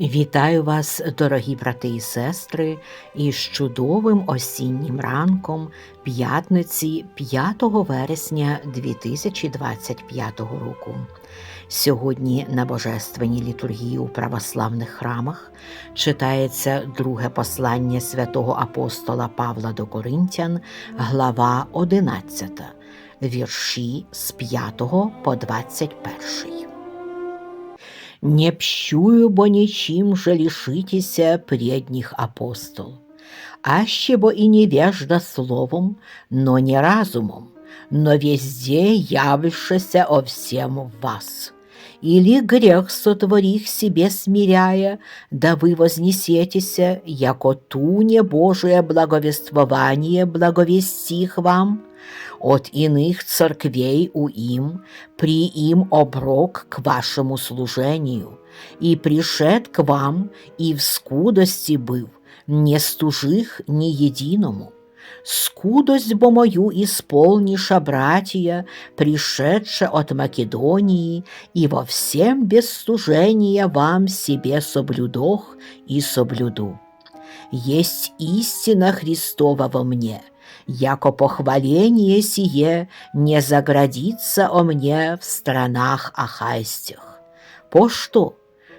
Вітаю вас, дорогі брати і сестри, із чудовим осіннім ранком п'ятниці 5 вересня 2025 року. Сьогодні на Божественній літургії у православних храмах читається друге послання святого апостола Павла до Коринтян, глава 11, вірші з 5 по 21. Не пщую, бо ничим же лишитеся предних апостол. Аще бо и невежда словом, но не разумом, но везде явившися о всем вас. Или грех сотворих себе смиряя, да вы вознесетеся, яко туне Божие благовествование благовестих вам, от иных церквей у им, при им оброк к вашему служению, и пришед к вам, и в скудости был, не стужих ни единому. Скудость бо мою исполниша, братья, пришедше от Македонии, и во всем без стужения вам себе соблюдох и соблюду. Есть истина Христова во мне, яко похваление сие не заградится о мне в странах ахайстях. По что?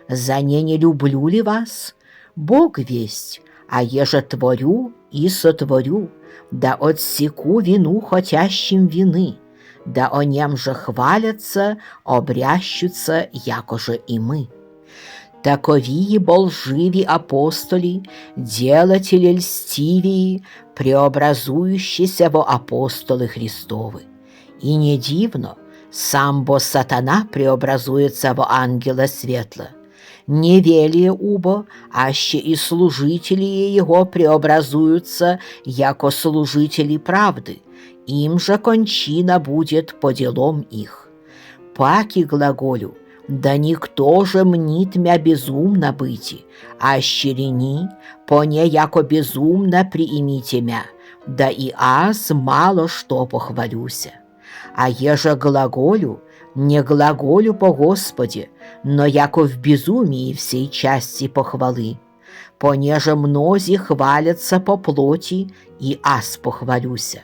За не не люблю ли вас? Бог весть, а еже творю и сотворю, да отсеку вину хотящим вины, да о нем же хвалятся, обрящутся, якоже и мы. Такові болживі апостолі, делатели льстивії, преобразующиеся во апостоли Христовы. И не дивно, сам бо сатана преобразуется во ангела светла. Не велие убо, аще и служители его преобразуются, яко служители правды, им же кончина будет по делам их. Паки глаголю, да никто же мнит мя безумно быти, а щерени, поне яко безумно приимите мя, да и аз мало что похвалюся. А еже глаголю, не глаголю по Господе, но яко в безумии всей части похвалы. Понеже мнози хвалятся по плоти, и аз похвалюся.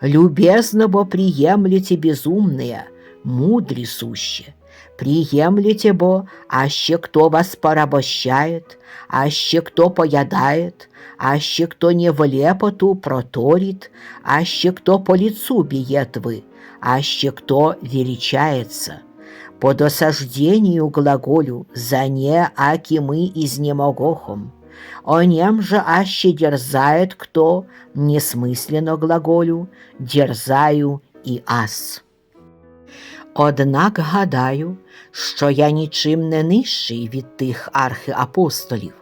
Любезно бо приемлете безумные, мудри суще. Приемлете бо, аще кто вас порабощает, аще кто поядает, аще кто не в лепоту проторит, аще кто по лицу биет вы, аще кто величается. По досаждению глаголю за не аки мы изнемогохом. О нем же аще дерзает кто, несмысленно глаголю, дерзаю и ас. Однак гадаю, що я нічим не нижчий від тих архиапостолів,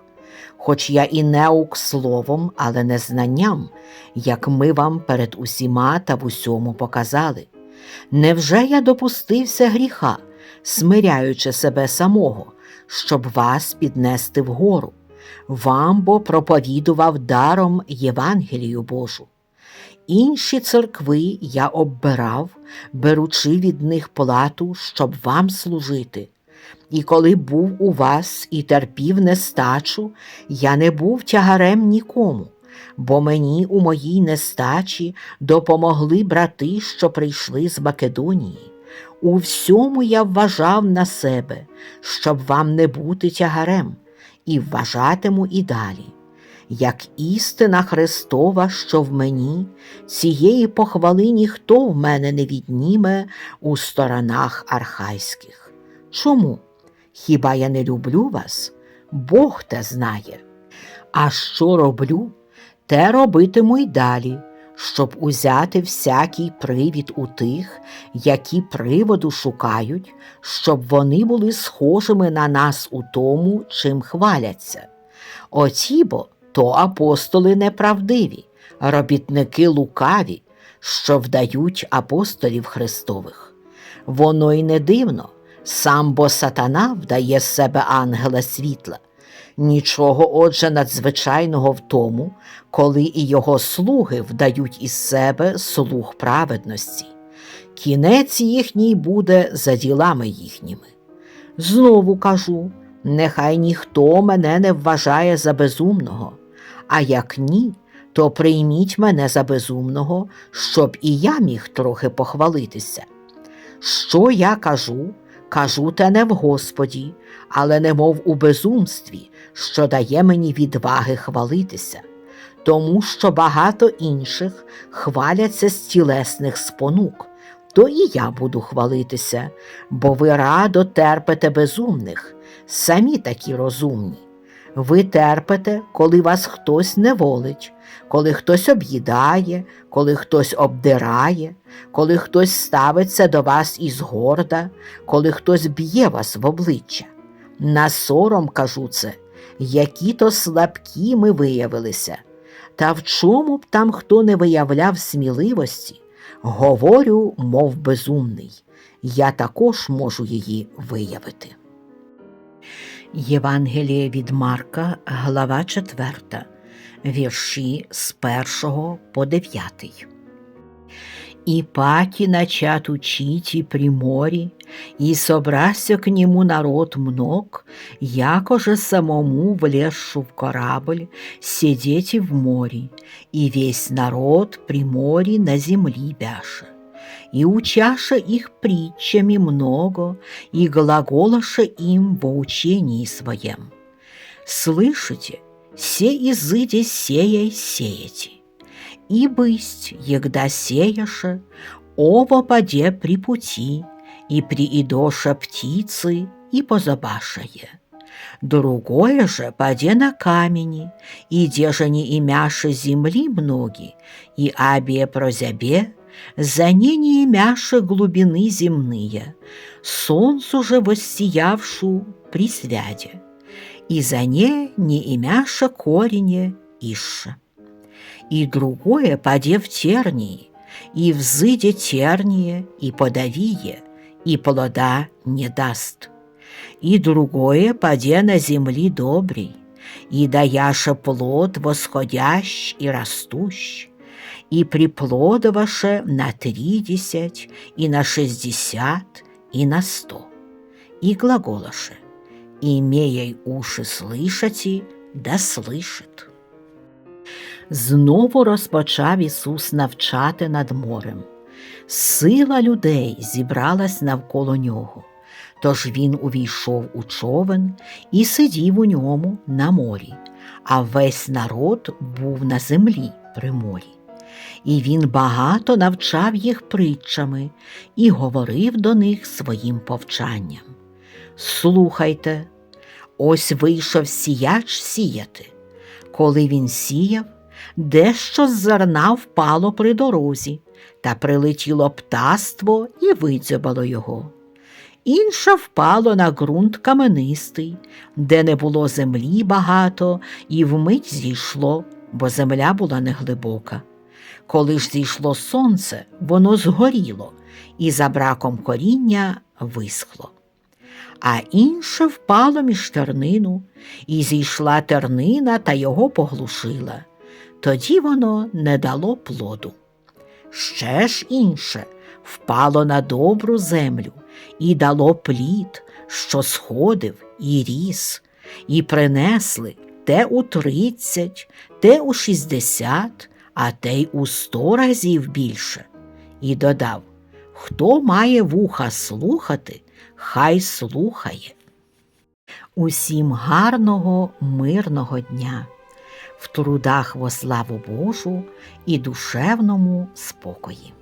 хоч я і неук словом, але не знанням, як ми вам перед усіма та в усьому показали. Невже я допустився гріха, смиряючи себе самого, щоб вас піднести вгору? Вам бо проповідував даром Євангелію Божу. Інші церкви я оббирав, беручи від них плату, щоб вам служити. І коли був у вас і терпів нестачу, я не був тягарем нікому, бо мені у моїй нестачі допомогли брати, що прийшли з Македонії. У всьому я вважав на себе, щоб вам не бути тягарем, і вважатиму і далі як істина Христова, що в мені, цієї похвали ніхто в мене не відніме у сторонах архайських. Чому? Хіба я не люблю вас? Бог те знає. А що роблю, те робитиму й далі, щоб узяти всякий привід у тих, які приводу шукають, щоб вони були схожими на нас у тому, чим хваляться. Оті бо то апостоли неправдиві, робітники лукаві, що вдають апостолів Христових. Воно й не дивно, сам бо сатана вдає з себе ангела світла. Нічого, отже, надзвичайного в тому, коли і його слуги вдають із себе слуг праведності. Кінець їхній буде за ділами їхніми. Знову кажу Нехай ніхто мене не вважає за безумного, а як ні, то прийміть мене за безумного, щоб і я міг трохи похвалитися. Що я кажу, кажу те не в Господі, але немов у безумстві, що дає мені відваги хвалитися, тому що багато інших хваляться з тілесних спонук, то і я буду хвалитися, бо ви радо терпите безумних, самі такі розумні. Ви терпите, коли вас хтось неволить, коли хтось об'їдає, коли хтось обдирає, коли хтось ставиться до вас із горда, коли хтось б'є вас в обличчя. На сором кажу це, які то слабкі ми виявилися. Та в чому б там хто не виявляв сміливості, говорю, мов безумний, я також можу її виявити. Євангеліє від Марка, глава 4, вірші з 1 по 9. И паки начат учить и при море, и собрался к нему народ мног, яко же самому влезшу в корабль, сидеть и в море, и весь народ при море на земли бяша. И учаша их притчами много, и глаголаша им во учении своем. Слышите, се изыде сеяй сеяти и бысть, егда сеяше, ово поде при пути, и приидоша птицы, и позабашае. Другое же поде на камени, и деже не имяше земли многие, и абе прозябе, за не не имяше глубины земные, солнцу же воссиявшу при свяде, и за не не имяше корене ише и другое поде в тернии, и взыде терние, и подавие, и плода не даст. И другое поде на земли добрей, и даяше плод восходящ и растущ, и приплодоваше на тридесять, и на шестьдесят, и на сто. И глаголаше, имея уши слышати, да слышит. Знову розпочав Ісус навчати над морем. Сила людей зібралась навколо нього, тож він увійшов у човен і сидів у ньому на морі, а весь народ був на землі при морі. І він багато навчав їх притчами і говорив до них своїм повчанням. Слухайте, ось вийшов сіяч сіяти. Коли він сіяв, дещо з зерна впало при дорозі, та прилетіло птаство і видзьобало його. Інше впало на ґрунт каменистий, де не було землі багато, і вмить зійшло, бо земля була неглибока. Коли ж зійшло сонце, воно згоріло, і за браком коріння висхло. А інше впало між тернину, і зійшла тернина та його поглушила тоді воно не дало плоду. Ще ж інше впало на добру землю і дало плід, що сходив і ріс, і принесли те у тридцять, те у шістдесят, а те й у сто разів більше. І додав Хто має вуха слухати, хай слухає. Усім гарного, мирного дня! в трудах во славу Божу і душевному спокої.